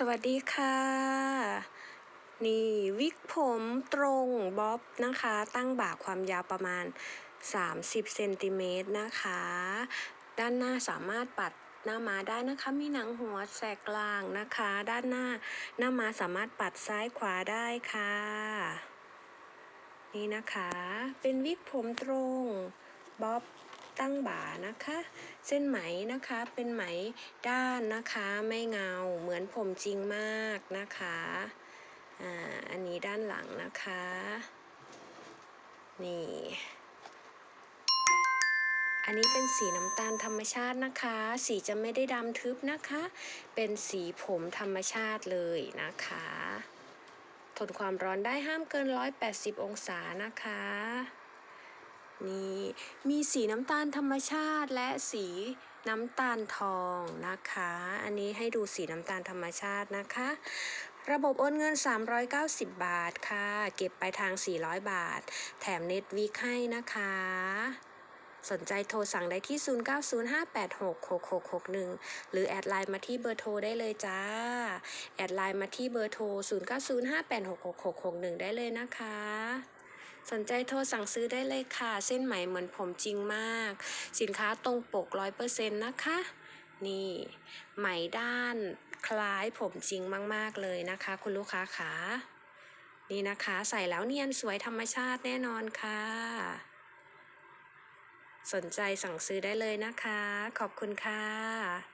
สวัสดีค่ะ นี่วิกผมตรงบ๊อบนะคะ ตั้งบ่าความยาวประมาณ 30เซนติเมตรนะคะ ด้านหน้าสามารถปัดหน้ามาได้นะคะ มีหนังหัวแสกกลางนะคะ ด้านหน้าหน้ามาสามารถปัดซ้ายขวาได้ค่ะ นี่นะคะ เป็นวิกผมตรงบ๊อบ ตั้งบ่านะคะ เส้นไหมนะคะเป็นไหมด้านนะคะไม่เงาเหมือนผมจริงมากนะคะอ่าอันนี้ด้านหลังนะคะ นี่ อันนี้เป็นสีน้ำตาลธรรมชาตินะคะ สีจะไม่ได้ดำทึบนะคะ เป็นสีผมธรรมชาติเลยนะคะทนความร้อนได้ห้ามเกิน 180 องศานะคะ นี่มีสีน้ำตาลธรรมชาติและสีน้ำตาลทองนะคะ อันนี้ให้ดูสีน้ำตาลธรรมชาตินะคะ ระบบโอนเงิน 390 บาทค่ะ เก็บไปลายทาง 400 บาท แถมเน็ตวีคให้นะคะ สนใจโทรสั่งได้ที่ 0905866661 หรือแอดไลน์มาที่เบอร์โทรได้เลยจ้า แอดไลน์มาที่เบอร์โทร 0905866661 ได้เลยนะคะ สนใจโทรสั่งซื้อได้เลยค่ะ เส้นไหมเหมือนผมจริงมาก สินค้าตรงปก100%นะคะ นี่ ไหมด้านคล้ายผมจริงมาก ๆ เลยนะคะ คุณลูกค้าขานี่นะคะ ใส่แล้วเนียนสวยธรรมชาติแน่นอนค่ะ สนใจสั่งซื้อได้เลยนะคะ ขอบคุณค่ะ